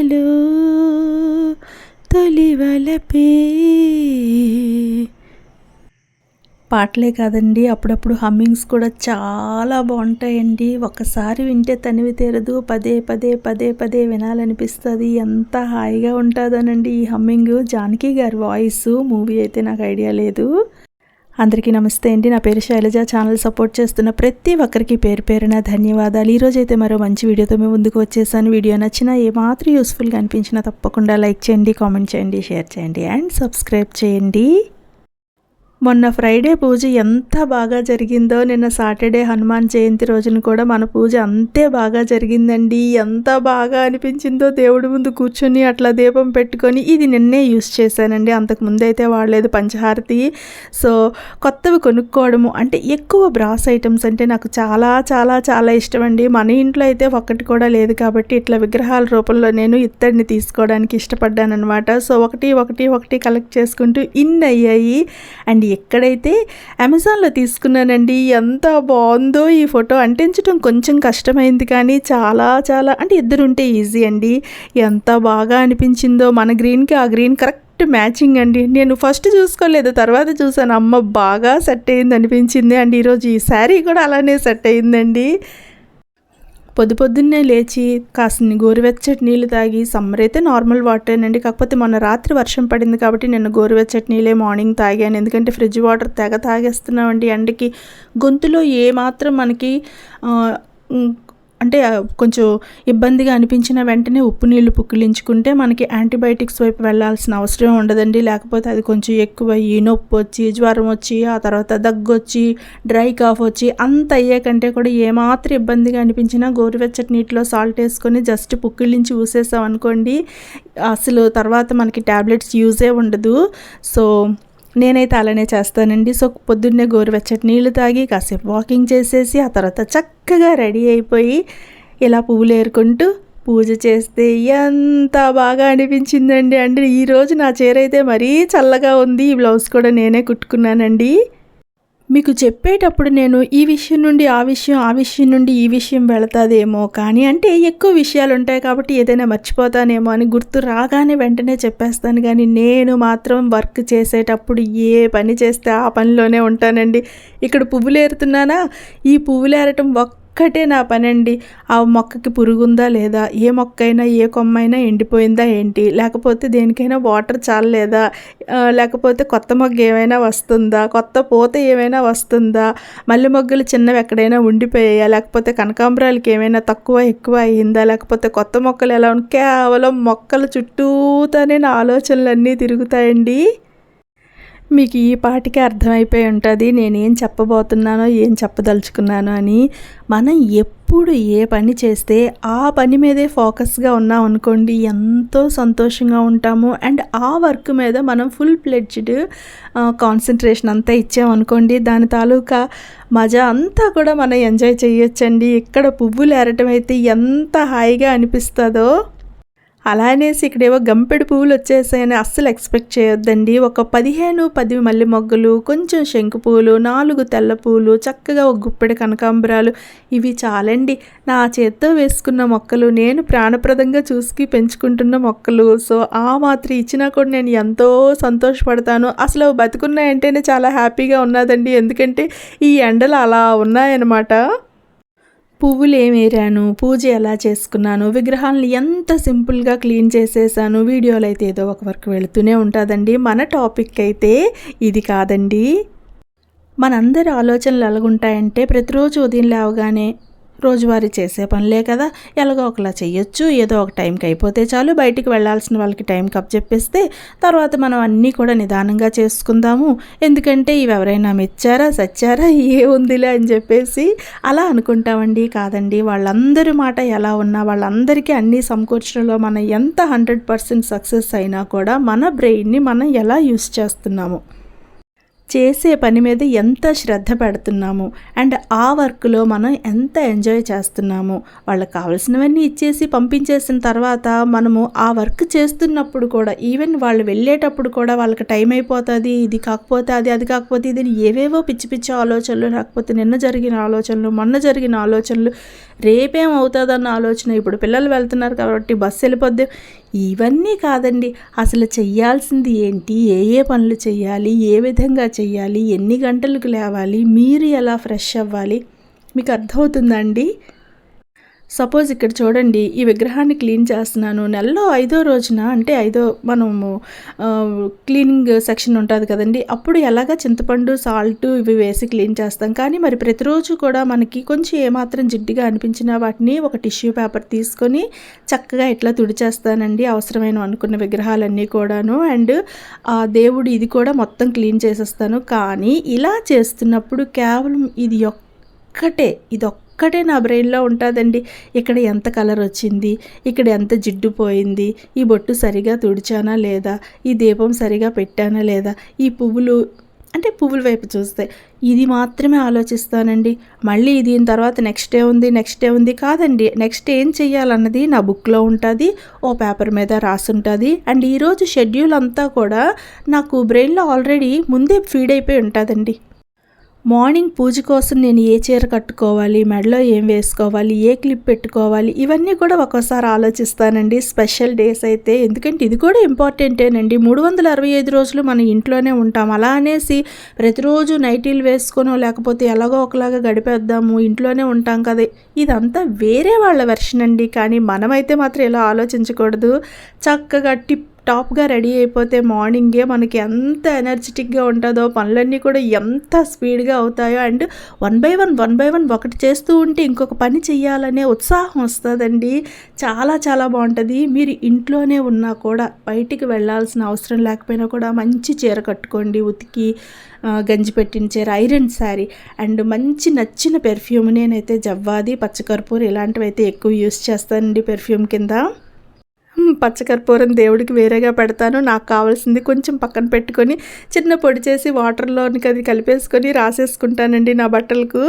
ఎదలో తొలివలపే. పాటలే కాదండి అప్పుడప్పుడు హమ్మింగ్స్ కూడా చాలా బాగుంటాయండి. ఒక్కసారి వింటే తనివి తీరదు పదే పదే పదే పదే వినాలనిపిస్తుంది. ఎంత హాయిగా ఉంటుందోనండి ఈ హమ్మింగ్. జానకి గారి వాయిస్ మూవీ అయితే నాకు ఐడియా లేదు. అందరికీ నమస్తే అండి. నా పేరు శైలజ. ఛానల్ సపోర్ట్ చేస్తున్న ప్రతి ఒక్కరికి పేరు పేరున ధన్యవాదాలు. ఈరోజైతే మరో మంచి వీడియోతో మేము ముందుకు వచ్చేసాను. వీడియో నచ్చినా ఏమాత్రం యూస్ఫుల్గా అనిపించినా తప్పకుండా లైక్ చేయండి కామెంట్ చేయండి షేర్ చేయండి అండ్ సబ్స్క్రైబ్ చేయండి. మొన్న ఫ్రైడే పూజ ఎంత బాగా జరిగిందో నిన్న సాటర్డే హనుమాన్ జయంతి రోజున కూడా మన పూజ అంతే బాగా జరిగిందండి. ఎంత బాగా అనిపించిందో దేవుడి ముందు కూర్చొని అట్లా దీపం పెట్టుకొని ఇది నిన్నే యూస్ చేశానండి. అంతకు ముందు అయితే వాడలేదు పంచహారతి. సో కొత్తవి కొనుక్కోవడము అంటే ఎక్కువ బ్రాస్ ఐటమ్స్ అంటే నాకు చాలా చాలా చాలా ఇష్టం అండి మన ఇంట్లో అయితే ఒక్కటి కూడా లేదు కాబట్టి ఇట్లా విగ్రహాల రూపంలో నేను ఇత్తడిని తీసుకోవడానికి ఇష్టపడ్డాను అనమాట సో ఒకటి ఒకటి ఒకటి కలెక్ట్ చేసుకుంటూ ఇన్ అయ్యాయి అండ్ ఎక్కడైతే అమెజాన్లో తీసుకున్నానండి ఎంత బాగుందో ఈ ఫోటో. అంటించడం కొంచెం కష్టమైంది కానీ చాలా చాలా అంటే ఇద్దరు ఉంటే ఈజీ అండి. ఎంత బాగా అనిపించిందో మన గ్రీన్కి ఆ గ్రీన్ కరెక్ట్ మ్యాచింగ్ అండి. నేను ఫస్ట్ చూసుకోలేదు తర్వాత చూసాను అమ్మ బాగా సెట్ అయింది అనిపించింది అండ్. ఈరోజు ఈ శారీ కూడా అలానే సెట్ అయిందండి పొద్దు పొద్దున్నే లేచి కాసిన్ని గోరువెచ్చటి నీళ్ళు తాగి సమ్మర్ అయితే నార్మల్ వాటరేనండి కాకపోతే మొన్న రాత్రి వర్షం పడింది కాబట్టి నేను గోరువెచ్చటి నీళ్ళే మార్నింగ్ తాగాను. ఎందుకంటే ఫ్రిడ్జ్ వాటర్ తెగ తాగేస్తున్నామండి. ఎండకి గొంతులో ఏమాత్రం మనకి అంటే కొంచెం ఇబ్బందిగా అనిపించిన వెంటనే ఉప్పు నీళ్ళు పుక్కిలించుకుంటే మనకి యాంటీబయాటిక్స్ వైపు వెళ్ళాల్సిన అవసరం ఉండదండి. లేకపోతే అది కొంచెం ఎక్కువ ఈ నొప్పి వచ్చి జ్వరం వచ్చి ఆ తర్వాత దగ్గు వచ్చి డ్రై కాఫ్ వచ్చి అంత అయ్యాకంటే కూడా ఏమాత్రం ఇబ్బందిగా అనిపించినా గోరువెచ్చటి నీటిలో సాల్ట్ వేసుకొని జస్ట్ పుక్కిలించి ఊసేసాం అనుకోండి అసలు తర్వాత మనకి ట్యాబ్లెట్స్ యూజే ఉండదు. సో నేనైతే అలానే చేస్తానండి. సో పొద్దున్నే గోరువెచ్చటి నీళ్ళు తాగి కాసేపు వాకింగ్ చేసేసి ఆ తర్వాత చక్కగా రెడీ అయిపోయి ఇలా పువ్వులు ఏరుకుంటూ పూజ చేస్తే ఎంత బాగా అనిపించిందండి. అంటే ఈరోజు నా చీర అయితే మరీ చల్లగా ఉంది. ఈ బ్లౌజ్ కూడా నేనే కుట్టుకున్నానండి. మీకు చెప్పేటప్పుడు నేను ఈ విషయం నుండి ఆ విషయం ఆ విషయం నుండి ఈ విషయం వెళతాదేమో కానీ అంటే ఎక్కువ విషయాలు ఉంటాయి కాబట్టి ఏదైనా మర్చిపోతానేమో అని గుర్తు రాగానే వెంటనే చెప్పేస్తాను. కానీ నేను మాత్రం వర్క్ చేసేటప్పుడు ఏ పని చేస్తే ఆ పనిలోనే ఉంటానండి. ఇక్కడ పువ్వులు ఏరుతున్నానా ఈ పువ్వులు ఏరటం ఒక్క ఒక్కటే నా పనండి. ఆ మొక్కకి పురుగుందా లేదా? ఏ మొక్క అయినా ఏ కొమ్మ అయినా ఎండిపోయిందా ఏంటి? లేకపోతే దేనికైనా వాటర్ చాలలేదా? లేకపోతే కొత్త మొగ్గ ఏమైనా వస్తుందా? కొత్త పూత ఏమైనా వస్తుందా? మల్లె మొగ్గలు చిన్నవి ఎక్కడైనా ఉండిపోయాయా? లేకపోతే కనకాంబరాలకి ఏమైనా తక్కువ ఎక్కువ అయ్యిందా లేకపోతే కొత్త మొక్కలు ఎలా కేవలం మొక్కల చుట్టూతోనే నా ఆలోచనలు తిరుగుతాయండి? మీకు ఈ పాటికి అర్థమైపోయి ఉంటుంది నేనేం చెప్పబోతున్నానో ఏం చెప్పదలుచుకున్నానో అని. మనం ఎప్పుడు ఏ పని చేస్తే ఆ పని మీదే ఫోకస్గా ఉన్నాం అనుకోండి ఎంతో సంతోషంగా ఉంటాము. అండ్ ఆ వర్క్ మీద మనం ఫుల్ ప్లెడ్జ్డ్ కాన్సన్ట్రేషన్ అంతా ఇచ్చామనుకోండి దాని తాలూకా మజా అంతా కూడా మనం ఎంజాయ్ చేయొచ్చండి. ఇక్కడ పువ్వులు ఏరటం అయితే ఎంత హాయిగా అనిపిస్తుందో. అలా అనేసి ఇక్కడేవో గంపెడు పువ్వులు వచ్చేసాయని అస్సలు ఎక్స్పెక్ట్ చేయొద్దండి. ఒక పదిహేను పది మల్లె మొగ్గలు కొంచెం శంకు పువ్వులు నాలుగు తెల్ల పువ్వులు చక్కగా ఒక గుప్పెడు కనకాంబరాలు ఇవి చాలండి. నా చేత్తో వేసుకున్న మొక్కలు నేను ప్రాణప్రదంగా చూసుకి పెంచుకుంటున్న మొక్కలు. సో ఆ మాత్రం ఇచ్చినా కూడా నేను ఎంతో సంతోషపడతాను. అసలు బతుకున్నాయంటేనే చాలా హ్యాపీగా ఉన్నదండి. ఎందుకంటే ఈ ఎండలు అలా ఉన్నాయన్నమాట. పువ్వులు ఏమేరాను పూజ ఎలా చేసుకున్నాను విగ్రహాలను ఎంత సింపుల్గా క్లీన్ చేసేసాను వీడియోలు అయితే ఏదో ఒక వరకు వెళుతూనే ఉంటుందండి. మన టాపిక్ అయితే ఇది కాదండి. మనందరి ఆలోచనలు ఎలాగుంటాయంటే ప్రతిరోజు ఉదయం లేవగానే రోజువారీ చేసే పనులే కదా. ఎలాగో ఒకలా చేయొచ్చు ఏదో ఒక టైంకి అయిపోతే చాలు. బయటికి వెళ్ళాల్సిన వాళ్ళకి టైం కప్ చెప్పేస్తే తర్వాత మనం అన్నీ కూడా నిదానంగా చేసుకుందాము. ఎందుకంటే ఇవి ఎవరైనా మెచ్చారా సచ్చారా ఏ ఉందిలే అని చెప్పేసి అలా అనుకుంటామండి. కాదండి. వాళ్ళందరి మాట ఎలా ఉన్నా వాళ్ళందరికీ అన్నీ సమకూర్చడంలో మనం ఎంత హండ్రెడ్ పర్సెంట్ సక్సెస్ అయినా కూడా మన బ్రెయిన్ని మనం ఎలా యూస్ చేస్తున్నాము? చేసే పని మీద ఎంత శ్రద్ధ పెడుతున్నాము. అండ్ ఆ వర్క్లో మనం ఎంత ఎంజాయ్ చేస్తున్నాము. వాళ్ళకి కావాల్సినవన్నీ ఇచ్చేసి పంపించేసిన తర్వాత మనము ఆ వర్క్ చేస్తున్నప్పుడు కూడా ఈవెన్ వాళ్ళు వెళ్ళేటప్పుడు కూడా వాళ్ళకి టైం అయిపోతుంది ఇది కాకపోతే అది అది కాకపోతే ఇది ఏవేవో పిచ్చి పిచ్చి ఆలోచనలు లేకపోతే నిన్న జరిగిన ఆలోచనలు మొన్న జరిగిన ఆలోచనలు రేపేం అవుతుందన్న ఆలోచన. ఇప్పుడు పిల్లలు వెళ్తున్నారు కాబట్టి బస్సు వెళ్ళిపోద్ది. ఇవన్నీ కాదండి. అసలు చెయ్యాల్సింది ఏంటి? ఏ ఏ పనులు చేయాలి ఏ విధంగా చేయాలి ఎన్ని గంటలకు లేవాలి? మీరు ఎలా ఫ్రెష్ అవ్వాలి? మీకు అర్థమవుతుందండి సపోజ్ ఇక్కడ చూడండి ఈ విగ్రహాన్ని క్లీన్ చేస్తున్నాను. నెలలో ఐదో రోజున అంటే ఐదో మనము క్లీనింగ్ సెక్షన్ ఉంటుంది కదండి అప్పుడు ఎలాగ చింతపండు సాల్ట్ ఇవి వేసి క్లీన్ చేస్తాం. కానీ మరి ప్రతిరోజు కూడా మనకి కొంచెం ఏమాత్రం జిడ్డుగా అనిపించినా వాటిని ఒక టిష్యూ పేపర్ తీసుకొని చక్కగా ఇట్లా తుడిచేస్తానండి. అవసరమైన అనుకున్న విగ్రహాలన్నీ కూడాను. అండ్ ఆ దేవుడు ఇది కూడా మొత్తం క్లీన్ చేసేస్తాను. కానీ ఇలా చేస్తున్నప్పుడు కేవలం ఇది ఒక్కటే ఇది ఒక్కటే నా బ్రెయిన్లో ఉంటుందండి. ఇక్కడ ఎంత కలర్ వచ్చింది? ఇక్కడ ఎంత జిడ్డు పోయింది? ఈ బొట్టు సరిగా తుడిచానా లేదా? ఈ దీపం సరిగా పెట్టానా లేదా? ఈ పువ్వులు అంటే పువ్వుల వైపు చూస్తే ఇది మాత్రమే ఆలోచిస్తానండి. మళ్ళీ దీని తర్వాత నెక్స్ట్ డే ఉంది నెక్స్ట్ డే ఉంది కాదండి. నెక్స్ట్ ఏం చెయ్యాలన్నది నా బుక్లో ఉంటుంది ఓ పేపర్ మీద రాసి ఉంటుంది అండ్ ఈరోజు షెడ్యూల్ అంతా కూడా నాకు బ్రెయిన్లో ఆల్రెడీ ముందే ఫీడ్ అయిపోయి ఉంటుందండి. మార్నింగ్ పూజ కోసం నేను ఏ చీర కట్టుకోవాలి మెడలో ఏం వేసుకోవాలి ఏ క్లిప్ పెట్టుకోవాలి ఇవన్నీ కూడా ఒక్కోసారి ఆలోచిస్తానండి. స్పెషల్ డేస్ అయితే. ఎందుకంటే ఇది కూడా ఇంపార్టెంటేనండి మూడు వందల అరవై ఐదు రోజులు మనం ఇంట్లోనే ఉంటాం. అలా అనేసి ప్రతిరోజు నైటీలు వేసుకొనో లేకపోతే ఎలాగో ఒకలాగా గడిపేద్దాము ఇంట్లోనే ఉంటాం కదా. ఇదంతా వేరే వాళ్ళ వెర్షన్ అండి. కానీ మనమైతే మాత్రం ఇలా ఆలోచించకూడదు. చక్కగా టిప్ టాప్గా రెడీ అయిపోతే మార్నింగే మనకి ఎంత ఎనర్జెటిక్గా ఉంటుందో పనులన్నీ కూడా ఎంత స్పీడ్గా అవుతాయో and one by one one by one ఒకటి చేస్తూ ఉంటే ఇంకొక పని చేయాలనే ఉత్సాహం వస్తుందండి. చాలా చాలా బాగుంటుంది. మీరు ఇంట్లోనే ఉన్నా కూడా బయటికి వెళ్ళాల్సిన అవసరం లేకపోయినా కూడా మంచి చీర కట్టుకోండి ఉతికి గంజి పెట్టిన చీర ఐరన్ శారీ అండ్ మంచి నచ్చిన పెర్ఫ్యూమ్ నేనైతే జవ్వాది పచ్చకర్పూర్ ఇలాంటివైతే ఎక్కువ యూస్ చేస్తానండి పెర్ఫ్యూమ్ కింద. పచ్చకర్పూరం దేవుడికి వేరేగా పెడతాను. నాకు కావాల్సింది కొంచెం పక్కన పెట్టుకొని చిన్న పొడి చేసి వాటర్లోనికి అది కలిపేసుకొని రాసేసుకుంటానండి నా బట్టలకు.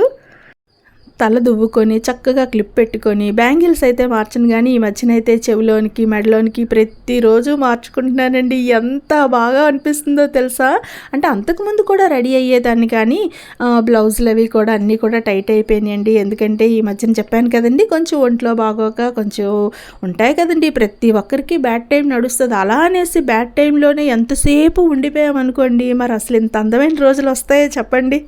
తల దువ్వుకొని చక్కగా క్లిప్ పెట్టుకొని బ్యాంగిల్స్ అయితే మార్చను కానీ ఈ మధ్యన అయితే చెవిలోనికి మెడలోనికి ప్రతిరోజు మార్చుకుంటున్నానండి. ఎంత బాగా అనిపిస్తుందో తెలుసా? అంటే అంతకుముందు కూడా రెడీ అయ్యేదాన్ని కానీ బ్లౌజులు అవి కూడా అన్నీ కూడా టైట్ అయిపోయినాయండి. ఎందుకంటే ఈ మధ్యన చెప్పాను కదండి కొంచెం ఒంట్లో బాగోక కొంచెం ఉంటాయి కదండి. ప్రతి ఒక్కరికి బ్యాడ్ టైం నడుస్తుంది. అలా అనేసి బ్యాడ్ టైంలోనే ఎంతసేపు ఉండిపోయామనుకోండి మరి అసలు ఇంత అందమైన రోజులు వస్తాయో చెప్పండి.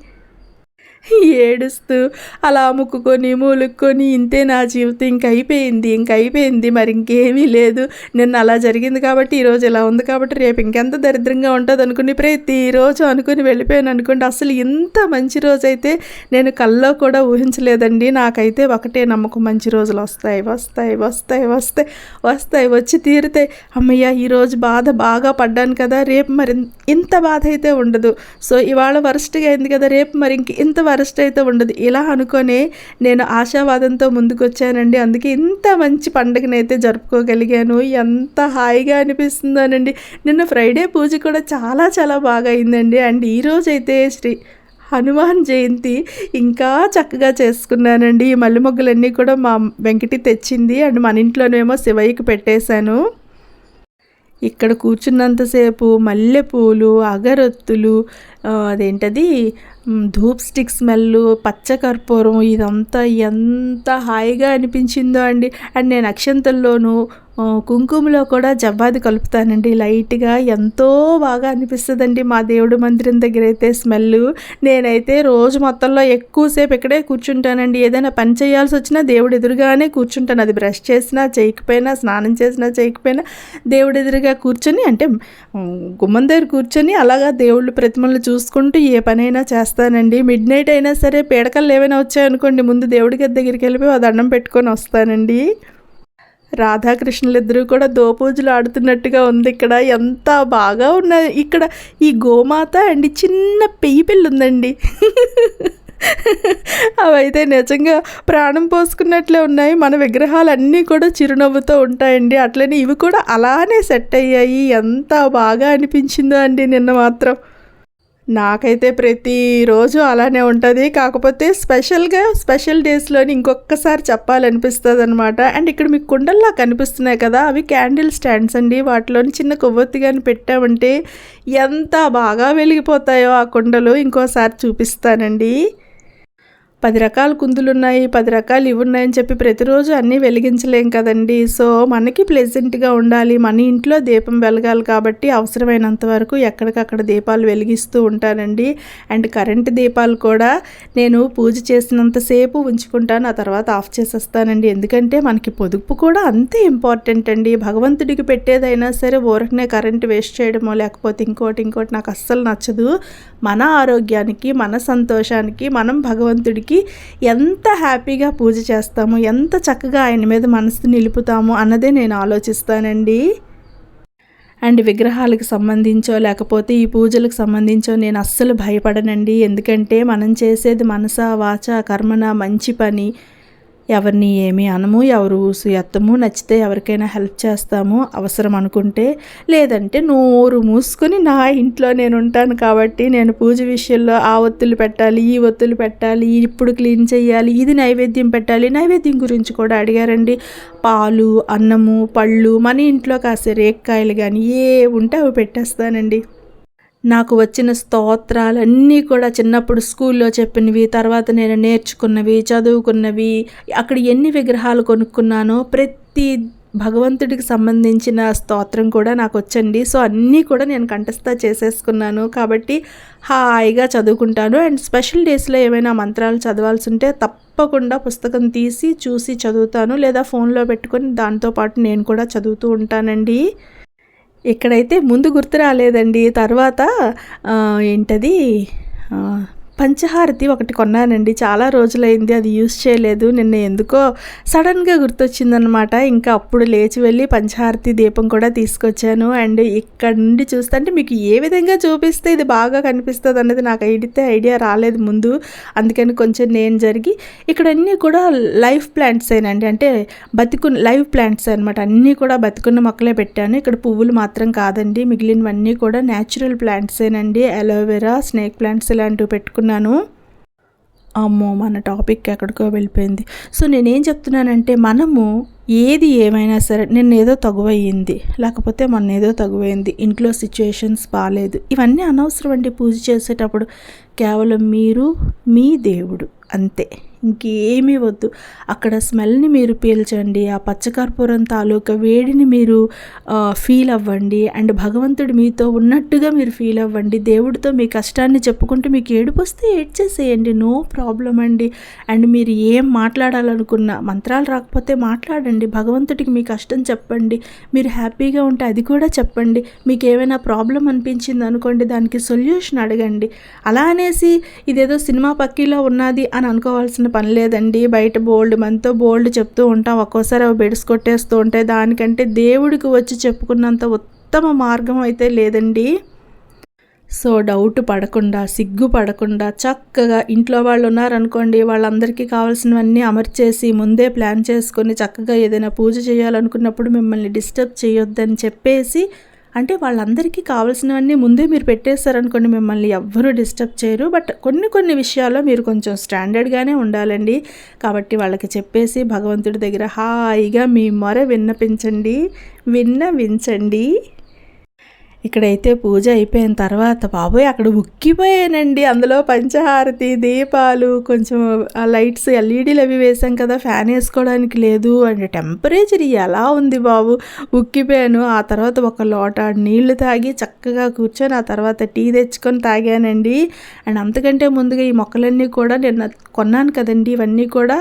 ఏడుస్తూ అలా ముక్కుకొని మూలుక్కొని ఇంతే నా జీవితం ఇంక అయిపోయింది ఇంక అయిపోయింది మరి ఇంకేమీ లేదు. నిన్న అలా జరిగింది కాబట్టి ఈరోజు ఇలా ఉంది కాబట్టి రేపు ఇంకెంత దరిద్రంగా ఉంటుంది అనుకుని ప్రతిరోజు అనుకుని వెళ్ళిపోయాను అనుకోండి. అసలు ఇంత మంచి రోజు అయితే నేను కల్లో కూడా ఊహించలేదండి. నాకైతే ఒకటే నమ్మకం. మంచి రోజులు వస్తాయి వస్తాయి వస్తాయి వస్తాయి వస్తాయి వచ్చి తీరుతాయి. అమ్మయ్య ఈరోజు బాధ బాగా పడ్డాను కదా. రేపు మరి ఇంత బాధ అయితే ఉండదు. సో ఇవాళ వరస్ట్గా అయింది కదా. రేపు మరి ఇంక ఇంత వరస్ట్ అయితే ఉండదు. ఇలా అనుకొని నేను ఆశావాదంతో ముందుకు వచ్చానండి అందుకే ఇంత మంచి పండగనైతే జరుపుకోగలిగాను. ఎంత హాయిగా అనిపిస్తుందోనండి. నిన్న ఫ్రైడే పూజ కూడా చాలా చాలా బాగా అయిందండి. అండ్ ఈరోజు అయితే శ్రీ హనుమాన్ జయంతి ఇంకా చక్కగా చేసుకున్నానండి. ఈ మల్లె మొగ్గలన్నీ కూడా మా వెంకటి తెచ్చింది. అండ్ మన ఇంట్లోనేమో శివయ్యకి పెట్టేశాను. ఇక్కడ కూర్చున్నంతసేపు మల్లెపూలు అగరొత్తులు అదేంటది? ధూప్ స్టిక్ స్మెల్ పచ్చకర్పూరం ఇదంతా ఎంత హాయిగా అనిపించిందో అండి. అండ్ నేను అక్షంతల్లోనూ కుంకుమలో కూడా జవ్వాది కలుపుతానండి. లైట్గా ఎంతో బాగా అనిపిస్తుందండి మా దేవుడి మందిరం దగ్గర అయితే స్మెల్ నేనైతే రోజు మొత్తంలో ఎక్కువసేపు ఇక్కడే కూర్చుంటానండి. ఏదైనా పని చేయాల్సి వచ్చినా దేవుడు ఎదురుగానే కూర్చుంటాను. అది బ్రష్ చేసినా చేయకపోయినా స్నానం చేసినా చేయకపోయినా దేవుడి ఎదురుగా కూర్చొని అంటే గుమ్మం దగ్గర కూర్చొని అలాగా దేవుళ్ళు ప్రతిమలు చూసుకుంటూ ఏ పనైనా చేస్తాను వస్తానండి. మిడ్ నైట్ అయినా సరే పీడకలు ఏమైనా వచ్చాయనుకోండి ముందు దేవుడి గది దగ్గరికి వెళ్ళిపోయి ఆ దండం పెట్టుకొని వస్తానండి. రాధాకృష్ణులు ఇద్దరూ కూడా దోపూజలు ఆడుతున్నట్టుగా ఉంది ఇక్కడ. ఎంత బాగా ఉన్నది ఇక్కడ ఈ గోమాత అండ్ చిన్న పెయ్యి పిల్ల ఉందండి. అవైతే నిజంగా ప్రాణం పోసుకున్నట్లే ఉన్నాయి. మన విగ్రహాలు అన్నీ కూడా చిరునవ్వుతో ఉంటాయండి. అట్లనే ఇవి కూడా అలానే సెట్ అయ్యాయి. ఎంత బాగా అనిపించిందో అండి నిన్న మాత్రం. నాకైతే ప్రతిరోజు అలానే ఉంటుంది. కాకపోతే స్పెషల్గా స్పెషల్ డేస్లోని ఇంకొకసారి చెప్పాలనిపిస్తుంది అనమాట అండ్ ఇక్కడ మీకు కుండల్లా కనిపిస్తున్నాయి కదా అవి క్యాండిల్ స్టాండ్స్ అండి. వాటిలోని చిన్న కొవ్వొత్తి కానీ పెట్టామంటే ఎంత బాగా వెలిగిపోతాయో ఆ కుండలు. ఇంకోసారి చూపిస్తానండి. పది రకాల కుందులు ఉన్నాయి పది రకాలు ఇవి ఉన్నాయని చెప్పి ప్రతిరోజు అన్నీ వెలిగించలేం కదండి. సో మనకి ప్లెజెంట్గా ఉండాలి. మన ఇంట్లో దీపం వెలగాలి కాబట్టి అవసరమైనంత వరకు ఎక్కడికక్కడ దీపాలు వెలిగిస్తూ ఉంటానండి. అండ్ కరెంట్ దీపాలు కూడా నేను పూజ చేసినంతసేపు ఉంచుకుంటాను. ఆ తర్వాత ఆఫ్ చేసేస్తానండి. ఎందుకంటే మనకి పొదుపు కూడా అంతే ఇంపార్టెంట్ అండి. భగవంతుడికి పెట్టేదైనా సరే ఊరకనే కరెంట్ వేస్ట్ చేయడమో లేకపోతే ఇంకోటి ఇంకోటి నాకు అస్సలు నచ్చదు. మన ఆరోగ్యానికి మన సంతోషానికి మనం భగవంతుడికి ఎంత హ్యాపీగా పూజ చేస్తాము ఎంత చక్కగా ఆయన మీద మనసు నిలుపుతాము అన్నదే నేను ఆలోచిస్తానండి. అండ్ విగ్రహాలకు సంబంధించో లేకపోతే ఈ పూజలకు సంబంధించో నేను అస్సలు భయపడనండి. ఎందుకంటే మనం చేసేది మనస వాచ కర్మన మంచి పని. ఎవరిని ఏమీ అనము ఎవరు ఊసు ఎత్తము నచ్చితే ఎవరికైనా హెల్ప్ చేస్తాము అవసరం అనుకుంటే లేదంటే నోరు మూసుకొని నా ఇంట్లో నేను ఉంటాను కాబట్టి నేను పూజ విషయంలో ఆ ఒత్తులు పెట్టాలి ఈ ఒత్తులు పెట్టాలి ఇప్పుడు క్లీన్ చేయాలి ఇది నైవేద్యం పెట్టాలి నైవేద్యం గురించి కూడా అడిగారండి. పాలు అన్నము పళ్ళు మన ఇంట్లో కాసే రేక్కాయలు కానీ ఏ ఉంటే అవి పెట్టేస్తానండి. నాకు వచ్చిన స్తోత్రాలన్నీ కూడా చిన్నప్పుడు స్కూల్లో చెప్పినవి తర్వాత నేను నేర్చుకున్నవి చదువుకున్నవి అక్కడ ఎన్ని విగ్రహాలు కొనుక్కున్నానో ప్రతి భగవంతుడికి సంబంధించిన స్తోత్రం కూడా నాకు వచ్చండి. సో అన్నీ కూడా నేను కంఠస్థ చేసేసుకున్నాను. కాబట్టి హాయిగా చదువుకుంటాను. అండ్ స్పెషల్ డేస్లో ఏమైనా మంత్రాలు చదవాల్సి ఉంటే తప్పకుండా పుస్తకం తీసి చూసి చదువుతాను. లేదా ఫోన్లో పెట్టుకొని దాంతోపాటు నేను కూడా చదువుతూ ఉంటానండి. ఇక్కడైతే ముందు గుర్తు రాలేదండి. తర్వాత ఏంటది? పంచహారతి ఒకటి కొన్నానండి. చాలా రోజులైంది అది యూస్ చేయలేదు. నిన్న ఎందుకో సడన్గా గుర్తొచ్చిందనమాట ఇంకా అప్పుడు లేచి వెళ్ళి పంచహారతి దీపం కూడా తీసుకొచ్చాను. అండ్ ఇక్కడ నుండి చూస్తే అంటే మీకు ఏ విధంగా చూపిస్తే ఇది బాగా కనిపిస్తుంది అన్నది నాకు అయితే ఐడియా రాలేదు ముందు. అందుకని కొంచెం నేను జరిగి ఇక్కడ అన్నీ కూడా లైఫ్ ప్లాంట్స్ ఏనండి. అంటే బతికున్న లైవ్ ప్లాంట్స్ అనమాట అన్నీ కూడా బతికున్న మొక్కలే పెట్టాను. ఇక్కడ పువ్వులు మాత్రం కాదండి. మిగిలినవన్నీ కూడా న్యాచురల్ ప్లాంట్సేనండి అలోవెరా స్నేక్ ప్లాంట్స్ ఇలాంటివి పెట్టుకున్నాను. అనుకున్నాను. అమ్మో మన టాపిక్ ఎక్కడికో వెళ్ళిపోయింది. సో నేనేం చెప్తున్నానంటే మనము ఏది ఏమైనా సరే నిన్న ఏదో తగువయ్యింది. లేకపోతే మొన్న ఏదో తగువైంది. ఇంట్లో సిచ్యుయేషన్స్ బాగాలేదు ఇవన్నీ అనవసరం అండి పూజ చేసేటప్పుడు. కేవలం మీరు మీ దేవుడు. అంతే. ఇంకేమీ వద్దు. అక్కడ స్మెల్ని మీరు పీల్చండి ఆ పచ్చకర్పూరం తాలూకా వేడిని మీరు ఫీల్ అవ్వండి. అండ్ భగవంతుడు మీతో ఉన్నట్టుగా మీరు ఫీల్ అవ్వండి. దేవుడితో మీ కష్టాన్ని చెప్పుకుంటూ మీకు ఏడుపు వస్తే ఏడ్చేసేయండి. నో ప్రాబ్లం అండి. అండ్ మీరు ఏం మాట్లాడాలనుకున్నా మంత్రాలు రాకపోతే మాట్లాడండి. భగవంతుడికి మీ కష్టం చెప్పండి. మీరు హ్యాపీగా ఉంటే అది కూడా చెప్పండి. మీకు ఏమైనా ప్రాబ్లం అనిపించింది అనుకోండి దానికి సొల్యూషన్ అడగండి. అలా అనేసి ఇదేదో సినిమా పక్కీలో ఉన్నది అని అనుకోవాల్సిన పని లేదండి. బయట బోల్డ్ మనతో బోల్డ్ చెప్తూ ఉంటాం. ఒక్కోసారి అవి బెడ్స్ కొట్టేస్తూ ఉంటాయి దానికంటే దేవుడికి వచ్చి చెప్పుకున్నంత ఉత్తమ మార్గం అయితే లేదండి. సో డౌట్ పడకుండా సిగ్గు పడకుండా చక్కగా ఇంట్లో వాళ్ళు ఉన్నారనుకోండి వాళ్ళందరికీ కావాల్సినవన్నీ అమర్చేసి ముందే ప్లాన్ చేసుకొని చక్కగా ఏదైనా పూజ చేయాలనుకున్నప్పుడు మిమ్మల్ని డిస్టర్బ్ చేయొద్దని చెప్పేసి అంటే వాళ్ళందరికీ కావాల్సినవన్నీ ముందే మీరు పెట్టేస్తారనుకోండి మిమ్మల్ని ఎవ్వరూ డిస్టర్బ్ చేయరు. బట్ కొన్ని కొన్ని విషయాల్లో మీరు కొంచెం స్టాండర్డ్గానే ఉండాలండి. కాబట్టి వాళ్ళకి చెప్పేసి భగవంతుడి దగ్గర హాయిగా మీ మొర విన్నపించండి. విన్నవించండి. ఇక్కడైతే పూజ అయిపోయిన తర్వాత బాబోయ్ అక్కడ ఉక్కిపోయానండి. అందులో పంచహారతి దీపాలు కొంచెం ఆ లైట్స్ ఎల్ఈడీలు అవి వేసాం కదా ఫ్యాన్ వేసుకోవడానికి లేదు అండ్ టెంపరేచర్ ఎలా ఉంది బాబు? ఉక్కిపోయాను. ఆ తర్వాత ఒక లోట నీళ్ళు తాగి చక్కగా కూర్చొని ఆ తర్వాత టీ తెచ్చుకొని తాగానండి. అండ్ అంతకంటే ముందుగా ఈ మొక్కలన్నీ కూడా నేను కొన్నాను కదండి. ఇవన్నీ కూడా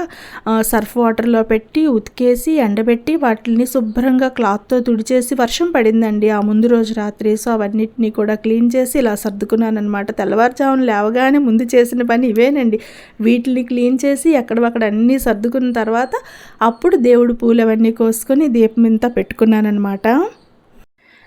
సర్ఫ్ వాటర్లో పెట్టి ఉతికేసి ఎండబెట్టి వాటిని శుభ్రంగా క్లాత్తో తుడిచేసి వర్షం పడిందండి. ఆ ముందు రోజు రాత్రి సో అవన్నిటినీ కూడా క్లీన్ చేసి ఇలా సర్దుకున్నాను అనమాట తెల్లవారుజామున లేవగానే ముందు చేసిన పని ఇవేనండి. వీటిని క్లీన్ చేసి ఎక్కడక్కడ అన్నీ సర్దుకున్న తర్వాత అప్పుడు దేవుడు పూలు అవన్నీ కోసుకొని దీపం ఇంత పెట్టుకున్నానమాట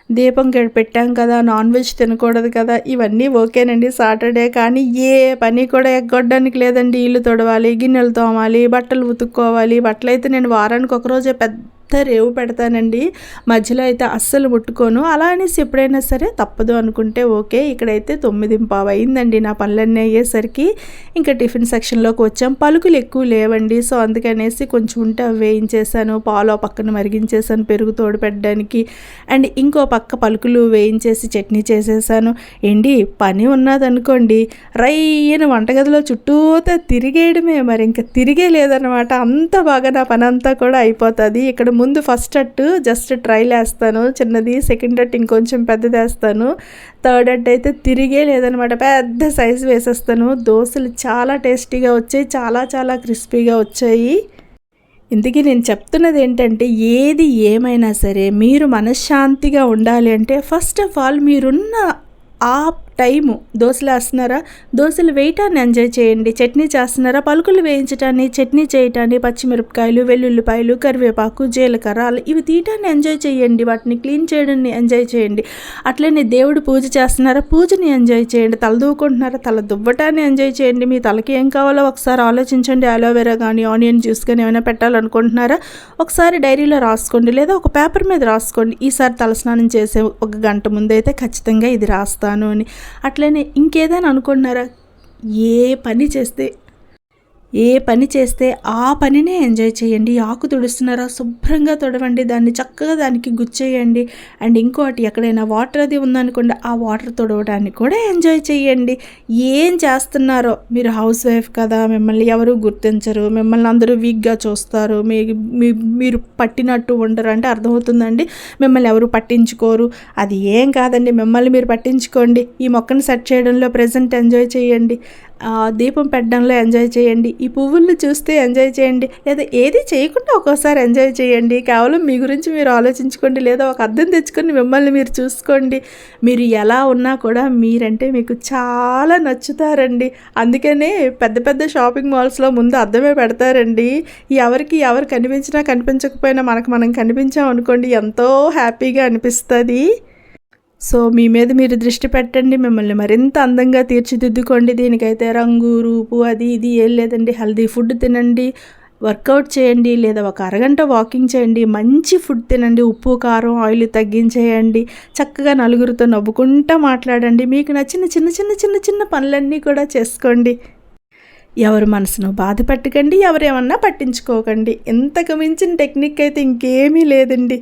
దీపం పెట్టాం కదా నాన్ వెజ్ తినకూడదు కదా ఇవన్నీ ఓకేనండి. సాటర్డే కానీ ఏ పని కూడా ఎగ్గొట్టడానికి లేదండి. ఇల్లు తొడవాలి గిన్నెలు తోమాలి బట్టలు ఉతుక్కోవాలి. బట్టలు అయితే నేను వారానికి ఒకరోజే పెద్ద రేవు పెడతానండి. మధ్యలో అయితే అస్సలు ముట్టుకోను. అలా అనేసి ఎప్పుడైనా సరే తప్పదు అనుకుంటే ఓకే ఇక్కడైతే తొమ్మిది పావు అయిందండి నా పనులన్నీ అయ్యేసరికి. ఇంకా టిఫిన్ సెక్షన్లోకి వచ్చాం. పలుకులు ఎక్కువ లేవండి. సో అందుకనేసి కొంచెం ఉంటే అవి వేయించేసాను పాలు పక్కన మరిగించేసాను పెరుగు తోడు పెట్టడానికి అండ్ ఇంకో పక్క పలుకులు వేయించేసి చట్నీ చేసేసాను ఏంటి? పని ఉన్నదనుకోండి. రయ్యన వంటగదిలో చుట్టూతో తిరిగేయడమే. మరి ఇంకా తిరిగే లేదనమాట అంత బాగా నా పని అంతా కూడా అయిపోతుంది. ఇక్కడ ముందు ఫస్ట్ అట్టు జస్ట్ ట్రైల్ వేస్తాను చిన్నది సెకండ్ అట్ ఇంకొంచెం పెద్దది వేస్తాను. థర్డ్ అట్ అయితే తిరిగే లేదనమాట. పెద్ద సైజు వేసేస్తాను. దోశలు చాలా టేస్టీగా వచ్చాయి. చాలా చాలా క్రిస్పీగా వచ్చాయి. ఇందుకే నేను చెప్తున్నది ఏంటంటే ఏది ఏమైనా సరే మీరు మనశ్శాంతిగా ఉండాలి అంటే ఫస్ట్ ఆఫ్ ఆల్ మీరున్న ఆ టైము. దోశలు వేస్తున్నారా? దోశలు వేయటాన్ని ఎంజాయ్ చేయండి. చట్నీ చేస్తున్నారా? పలుకులు వేయించటాన్ని చట్నీ చేయటాన్ని పచ్చిమిరపకాయలు వెల్లుల్లిపాయలు కరివేపాకు జీలకర్ర ఇవి తీయటాన్ని ఎంజాయ్ చేయండి. వాటిని క్లీన్ చేయడాన్ని ఎంజాయ్ చేయండి. అట్లనే దేవుడు పూజ చేస్తున్నారా? పూజని ఎంజాయ్ చేయండి. తల దూకుంటున్నారా? తల దువ్వటాన్ని ఎంజాయ్ చేయండి. మీ తలకి ఏం కావాలో ఒకసారి ఆలోచించండి. అలోవెరా కానీ ఆనియన్ జ్యూస్ కానీ ఏమైనా పెట్టాలనుకుంటున్నారా? ఒకసారి డైరీలో రాసుకోండి లేదా ఒక పేపర్ మీద రాసుకోండి. ఈసారి తలస్నానం చేసే ఒక గంట ముందైతే ఖచ్చితంగా ఇది రాస్తాను అని. అట్లనే ఇంకేదైనా అనుకుంటున్నారా? ఏ పని చేస్తే ఏ పని చేస్తే ఆ పనినే ఎంజాయ్ చేయండి. ఆకు తుడుస్తున్నారా శుభ్రంగా తుడవండి. దాన్ని చక్కగా దానికి గుచ్చేయండి. అండ్ ఇంకోటి ఎక్కడైనా వాటర్ అది ఉందనుకోండి ఆ వాటర్ తుడవడాన్ని కూడా ఎంజాయ్ చేయండి. ఏం చేస్తున్నారో? మీరు హౌస్ వైఫ్ కదా మిమ్మల్ని ఎవరు గుర్తించరు. మిమ్మల్ని అందరూ వీక్గా చూస్తారు. మీ మీరు పట్టినట్టు ఉండరు. అంటే అర్థమవుతుందండి? మిమ్మల్ని ఎవరు పట్టించుకోరు. అది ఏం కాదండి. మిమ్మల్ని మీరు పట్టించుకోండి. ఈ మొక్కను సెట్ చేయడంలో ప్రజెంట్ ఎంజాయ్ చేయండి. దీపం పెట్టడంలో ఎంజాయ్ చేయండి. ఈ పువ్వులను చూస్తే ఎంజాయ్ చేయండి. లేదా ఏది చేయకుండా ఒక్కోసారి ఎంజాయ్ చేయండి. కేవలం మీ గురించి మీరు ఆలోచించుకోండి. లేదా ఒక అర్థం తెచ్చుకొని మిమ్మల్ని మీరు చూసుకోండి. మీరు ఎలా ఉన్నా కూడా మీరంటే మీకు చాలా నచ్చుతారండి. అందుకనే పెద్ద పెద్ద షాపింగ్ మాల్స్లో ముందు అర్థమే పెడతారండి. ఎవరికి ఎవరు కనిపించినా కనిపించకపోయినా మనకు మనం కనిపించాం అనుకోండి ఎంతో హ్యాపీగా అనిపిస్తుంది. సో మీ మీద మీరు దృష్టి పెట్టండి మిమ్మల్ని మరింత అందంగా తీర్చిదిద్దుకోండి. దీనికైతే రంగు రూపు అది ఇది ఏం లేదండి. హెల్దీ ఫుడ్ తినండి వర్కౌట్ చేయండి లేదా ఒక అరగంట వాకింగ్ చేయండి మంచి ఫుడ్ తినండి ఉప్పు కారం ఆయిల్ తగ్గించేయండి చక్కగా నలుగురితో నవ్వుకుంటా మాట్లాడండి. మీకు నచ్చిన చిన్న చిన్న చిన్న చిన్న పనులన్నీ కూడా చేసుకోండి. ఎవరు మనసును బాధ పెట్టకండి ఎవరేమన్నా పట్టించుకోకండి. ఇంతకు మించిన టెక్నిక్ అయితే ఇంకేమీ లేదండి.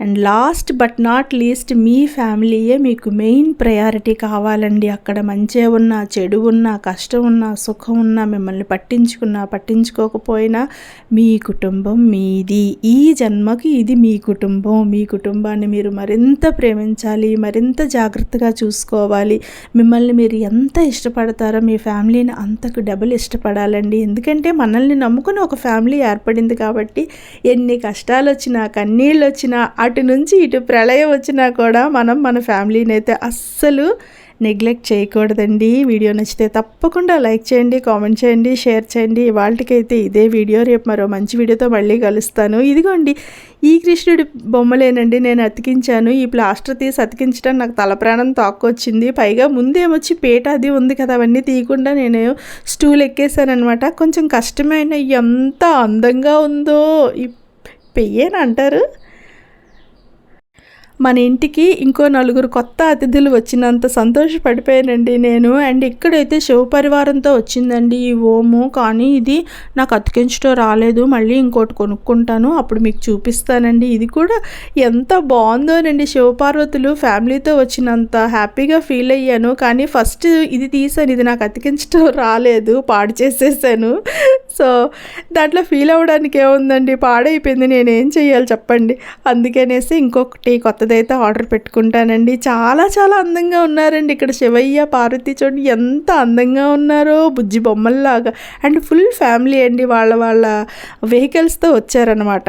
And last but not least మీ ఫ్యామిలీయే మీకు మెయిన్ ప్రయారిటీ కావాలండి. అక్కడ మంచి ఉన్నా చెడు ఉన్నా కష్టం ఉన్నా సుఖం ఉన్నా మిమ్మల్ని పట్టించుకున్నా పట్టించుకోకపోయినా మీ కుటుంబం మీది. ఈ జన్మకి ఇది మీ కుటుంబం. మీ కుటుంబాన్ని మీరు మరింత ప్రేమించాలి మరింత జాగ్రత్తగా చూసుకోవాలి. మిమ్మల్ని మీరు ఎంత ఇష్టపడతారో మీ ఫ్యామిలీని అంతకు డబుల్ ఇష్టపడాలండి. ఎందుకంటే మనల్ని నమ్ముకుని ఒక ఫ్యామిలీ ఏర్పడింది కాబట్టి ఎన్ని కష్టాలు వచ్చినా కన్నీళ్ళు వచ్చినా అటు నుంచి ఇటు ప్రళయం వచ్చినా కూడా మనం మన ఫ్యామిలీని అయితే అస్సలు నెగ్లెక్ట్ చేయకూడదండి. వీడియో నచ్చితే తప్పకుండా లైక్ చేయండి కామెంట్ చేయండి షేర్ చేయండి. వాళ్ళకైతే ఇదే వీడియో. రేపు మరో మంచి వీడియోతో మళ్ళీ కలుస్తాను. ఇదిగోండి ఈ కృష్ణుడి బొమ్మలేనండి నేను అతికించాను. ఈ ప్లాస్టర్ తీసి అతికించడం నాకు తల ప్రాణం తాక్కొచ్చింది. పైగా ముందేమొచ్చి పేట అది ఉంది కదా అవన్నీ తీయకుండా నేను స్టూల్ ఎక్కేసాను అనమాట కొంచెం కష్టమైన ఎంత అందంగా ఉందో ఈ పెయ్యేనంటారు మన ఇంటికి ఇంకో నలుగురు కొత్త అతిథులు వచ్చినంత సంతోషపడిపోయానండి నేను. అండ్ ఇక్కడైతే శివ పరివారంతో వచ్చిందండి ఈ ఓము. కానీ ఇది నాకు అతికించడం రాలేదు. మళ్ళీ ఇంకోటి కొనుక్కుంటాను. అప్పుడు మీకు చూపిస్తానండి. ఇది కూడా ఎంత బాగుందోనండి. శివపార్వతులు ఫ్యామిలీతో వచ్చినంత హ్యాపీగా ఫీల్ అయ్యాను. కానీ ఫస్ట్ ఇది తీసాను. ఇది నాకు అతికించడం రాలేదు. పాడు చేసేసాను. సో దాంట్లో ఫీల్ అవ్వడానికి ఏముందండి? పాడైపోయింది. నేనేం చెయ్యాలి చెప్పండి. అందుకనేసి ఇంకొకటి కొత్త కొత్తదైతే ఆర్డర్ పెట్టుకుంటానండి. చాలా చాలా అందంగా ఉన్నారండి. ఇక్కడ శివయ్య పార్వతి చూడండి ఎంత అందంగా ఉన్నారో బుజ్జి బొమ్మల్లాగా. అండ్ ఫుల్ ఫ్యామిలీ అండి వాళ్ళ వాళ్ళ వెహికల్స్తో వచ్చారనమాట